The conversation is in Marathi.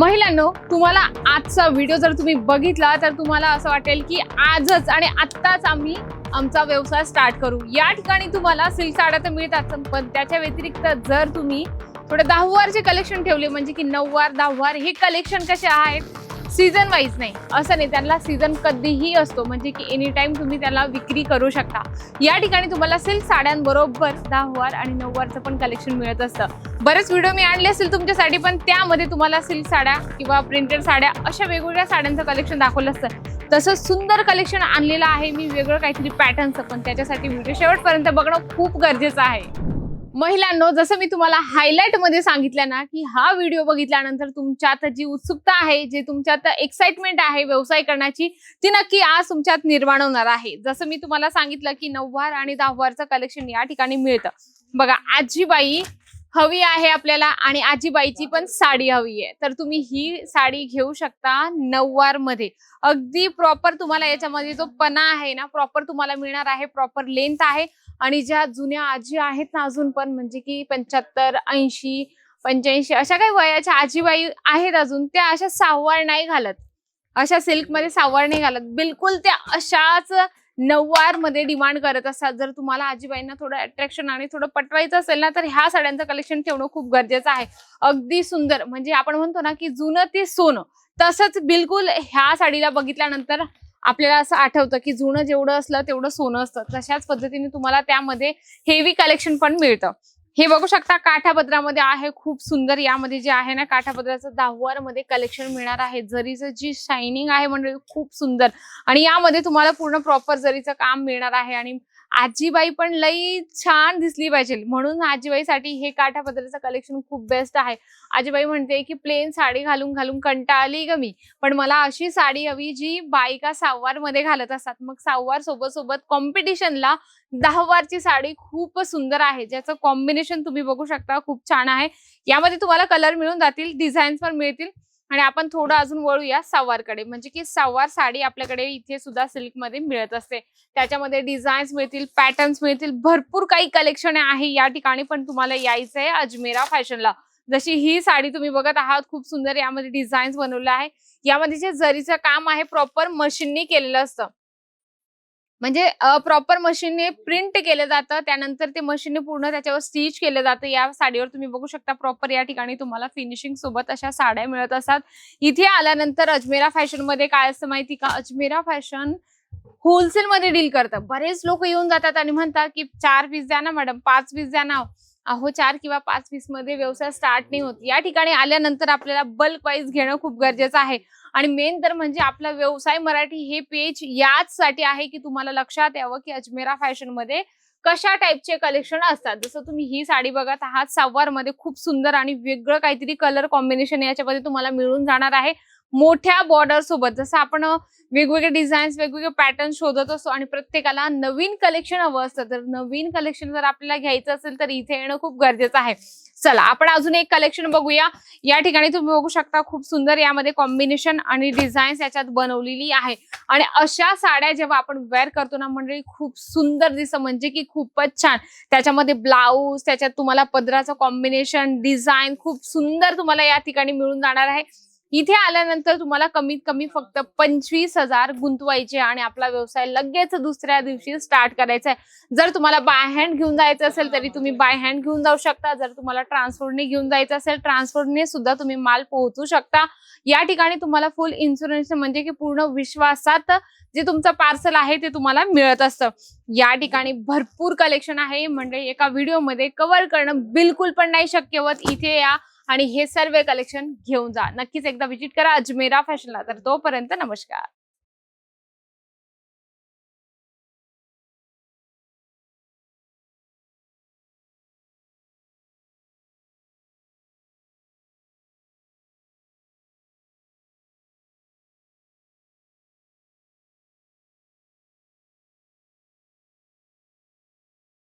महिलांनो तुम्हाला आजचा व्हिडिओ जर तुम्ही बघितला तर तुम्हाला असं वाटेल की आजच आणि आत्ताच आम्ही आमचा व्यवसाय स्टार्ट करू. या ठिकाणी तुम्हाला सिल्क साड्या तर मिळतात पण त्याच्या व्यतिरिक्त जर तुम्ही थोडे दहावारचे कलेक्शन ठेवले म्हणजे की नऊवार दहावार हे कलेक्शन कसे आहेत? सीझन वाईज नाही. असं नाही. त्यांना सीझन कधीही असतो. म्हणजे की एनी टाईम तुम्ही त्याला विक्री करू शकता. या ठिकाणी तुम्हाला सिल्क साड्यांबरोबर दहावार आणि नऊवारचं पण कलेक्शन मिळत असतं. बरेच व्हिडिओ मी आणले असेल तुमच्यासाठी पण त्यामध्ये तुम्हाला सिल्क साड्या किंवा प्रिंटेड साड्या अशा वेगवेगळ्या साड्यांचं कलेक्शन दाखवलं असतं. तसं सुंदर कलेक्शन आणलेलं आहे. मी वेगळं काहीतरी पॅटर्नचं पण त्याच्यासाठी व्हिडिओ शेवटपर्यंत बघणं खूप गरजेचं आहे. महिलांनो जसं मी तुम्हाला हायलाइटमध्ये सांगितलं ना की हा व्हिडिओ बघितल्यानंतर तुमच्यात जी उत्सुकता आहे जे तुमच्यात एक्साइटमेंट आहे व्यवसाय करण्याची ती नक्की आज तुमच्यात निर्माण होणार आहे. जसं मी तुम्हाला सांगितलं की नऊवार आणि दहावारचं कलेक्शन या ठिकाणी मिळतं. बघा आजीबाई हवी आहे आपल्याला आणि आजीबाईची पण साडी हवी आहे. तर तुम्ही ही साडी घेऊ शकता नऊवारमध्ये अगदी प्रॉपर तुम्हाला याच्यामध्ये जो पना आहे ना प्रॉपर तुम्हाला मिळणार आहे प्रॉपर लेंथ आहे. आणि ज्या जुन्या आजी आहेत ना अजून पण म्हणजे की पंच्याहत्तर ऐंशी पंच्याऐंशी अशा काही वयाच्या आजीबाई आहेत अजून त्या अशा सहावार नाही घालत. अशा सिल्कमध्ये सहावार नाही घालत. बिलकुल त्या अशाच नऊवारमध्ये डिमांड करत असतात. जर तुम्हाला आजीबाईंना थोडं अट्रॅक्शन आणि थोडं पटवायचं असेल ना तर ह्या साड्यांचं कलेक्शन ठेवणं खूप गरजेचं आहे. अगदी सुंदर. म्हणजे आपण म्हणतो ना की जुनं ते सोनं. तसंच बिलकुल ह्या साडीला बघितल्यानंतर आपल्याला असं आठवतं की जुनं जेवढं असलं तेवढं सोनं असतं. तशाच पद्धतीने तुम्हाला त्यामध्ये हेवी कलेक्शन पण मिळतं. हे बघू शकता काठापदरामध्ये आहे खूप सुंदर. यामध्ये जे आहे ना काठापदराचं दहावारमध्ये कलेक्शन मिळणार आहे. जरीचं जी शायनिंग आहे म्हणजे खूप सुंदर. आणि यामध्ये तुम्हाला पूर्ण प्रॉपर जरीचं काम मिळणार आहे आणि आजीबाई पण लई छान दिसली पाहिजे. म्हणून आजीबाईसाठी हे काठा पदराचं कलेक्शन खूप बेस्ट आहे. आजीबाई म्हणते की प्लेन साडी घालून घालून कंटाळली ग मी. पण मला अशी साडी हवी जी बायका सहावारमध्ये घालत असतात. मग सहावार सोबत सोबत कॉम्पिटिशनला दहावारची साडी खूप सुंदर आहे. ज्याचं कॉम्बिनेशन तुम्ही बघू शकता खूप छान आहे. यामध्ये तुम्हाला कलर मिळून जातील डिझाईन्स पण मिळतील. आणि आपण थोडं अजून वळूया सव्वारकडे म्हणजे की सव्वार साडी आपल्याकडे इथे सुद्धा सिल्कमध्ये मिळत असते. त्याच्यामध्ये डिझाईन्स मिळतील पॅटर्न्स मिळतील भरपूर काही कलेक्शन आहे. या ठिकाणी पण तुम्हाला यायचं आहे अजमेरा फॅशनला. जशी ही साडी तुम्ही बघत आहात खूप सुंदर यामध्ये डिझाईन्स बनवलं आहे. यामध्ये जे जरीचं काम आहे प्रॉपर मशीननी केलेलं असतं. म्हणजे प्रॉपर मशीनने प्रिंट केलं जातं त्यानंतर ते मशीनने पूर्ण त्याच्यावर स्टिच केलं जातं. या साडीवर तुम्ही बघू शकता प्रॉपर या ठिकाणी तुम्हाला फिनिशिंग सोबत अशा साड्या मिळत असतात. इथे आल्यानंतर अजमेरा फॅशनमध्ये काय असतं माहिती का? अजमेरा फॅशन होलसेल मध्ये डील करतं. बरेच लोक येऊन जातात आणि म्हणतात की चार पीस द्या ना मॅडम पाच पीस द्या ना. अहो चार किंवा पाच पीसमध्ये व्यवसाय स्टार्ट नाही होत. या ठिकाणी आल्यानंतर आपल्याला बल्क वाईज घेणं खूप गरजेचं आहे. आणि मेन तर म्हणजे आपला व्यवसाय मराठी हे पेज याच साठी आहे की तुम्हाला लक्षात यावं की अजमेरा फॅशनमध्ये कशा टाईपचे कलेक्शन असतात. जसं तुम्ही ही साडी बघत आहात सहावारमध्ये खूप सुंदर आणि वेगळं काहीतरी कलर कॉम्बिनेशन याच्यामध्ये तुम्हाला मिळून जाणार आहे. मोठ्या बॉर्डर सोबत जसं आपण वेगवेगळे डिझाईन्स वेगवेगळे पॅटर्न शोधत असतो आणि प्रत्येकाला नवीन कलेक्शन हवं असतं. तर नवीन कलेक्शन जर आपल्याला घ्यायचं असेल तर इथे येणं खूप गरजेचं आहे. चला आपण अजून एक कलेक्शन बघूया. या ठिकाणी तुम्ही बघू शकता खूप सुंदर यामध्ये कॉम्बिनेशन आणि डिझाईन्स याच्यात बनवलेली आहे. आणि अशा साड्या जेव्हा आपण वेअर करतो ना मंडळी खूप सुंदर दिसतं. म्हणजे की खूपच छान. त्याच्यामध्ये ब्लाऊज त्याच्यात तुम्हाला पदराचं कॉम्बिनेशन डिझाईन खूप सुंदर तुम्हाला या ठिकाणी मिळून जाणार आहे. इथे आल्यानंतर तुम्हाला कमीत कमी फक्त पंचवीस हजार गुंतवायचे आणि आपला व्यवसाय लगेच दुसऱ्या दिवशी स्टार्ट करायचा आहे जर तुम्हाला बाय हँड घेऊन जायचं असेल तरी तुम्ही बाय हँड घेऊन जाऊ शकता. जर तुम्हाला ट्रान्सपोर्टने घेऊन जायचं असेल ट्रान्सपोर्टने सुद्धा तुम्ही माल पोहोचू शकता. या ठिकाणी तुम्हाला फुल इन्शुरन्स म्हणजे की पूर्ण विश्वासात जे तुमचं पार्सल आहे ते तुम्हाला मिळत असतं. या ठिकाणी भरपूर कलेक्शन आहे. म्हणजे एका व्हिडिओमध्ये कव्हर करणं बिलकुल पण नाही शक्य होत. इथे या आणि हे सर्व कलेक्शन घेऊन जा. नक्कीच एकदा व्हिजिट करा अजमेरा फॅशनला तर तोपर्यंत नमस्कार.